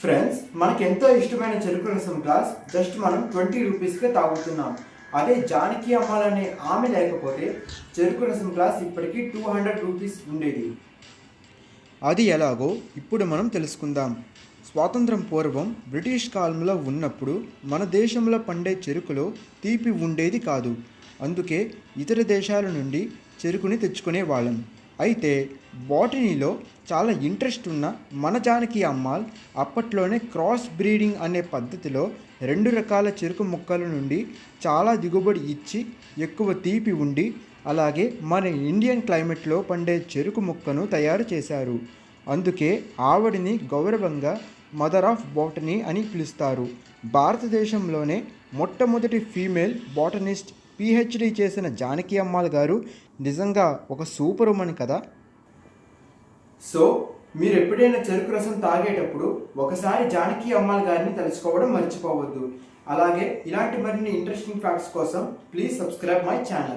Friends మనకి ఎంతో ఇష్టమైన చెరుకు రసం గ్లాస్ జస్ట్ మనం ట్వంటీ రూపీస్కే తాగుతున్నాం. అదే జానకి అమ్మాలనే ఆమె లేకపోతే చెరుకు రసం గ్లాస్ ఇప్పటికీ టూ హండ్రెడ్ రూపీస్ ఉండేది. అది ఎలాగో ఇప్పుడు మనం తెలుసుకుందాం. స్వాతంత్రం పూర్వం బ్రిటిష్ కాలంలో ఉన్నప్పుడు మన దేశంలో పండే చెరుకులో తీపి ఉండేది కాదు. అందుకే ఇతర దేశాల నుండి చెరుకుని తెచ్చుకునే వాళ్ళం. అయితే బాటనీలో చాలా ఇంట్రెస్ట్ ఉన్న మన జానకి అమ్మాల్ అప్పట్లోనే క్రాస్ బ్రీడింగ్ అనే పద్ధతిలో రెండు రకాల చెరుకు మొక్కల నుండి చాలా దిగుబడి ఇచ్చి ఎక్కువ తీపి ఉండి అలాగే మన ఇండియన్ క్లైమేట్లో పండే చెరుకు మొక్కను తయారు చేశారు. అందుకే ఆవిడని గౌరవంగా మదర్ ఆఫ్ బాటనీ అని పిలుస్తారు. భారతదేశంలోనే మొట్టమొదటి ఫీమేల్ బాటనిస్ట్ పిహెచ్డి చేసిన జానకి అమ్మాల్ గారు నిజంగా ఒక సూపర్ ఉమెన్ కదా? సో మీరు ఎప్పుడైనా చెరుకు రసం తాగేటప్పుడు ఒకసారి జానకి అమ్మాల్ గారిని తెలుసుకోవడం మర్చిపోవద్దు. అలాగే ఇలాంటి మరిన్ని ఇంట్రెస్టింగ్ ఫ్యాక్ట్స్ కోసం ప్లీజ్ సబ్స్క్రైబ్ మై ఛానల్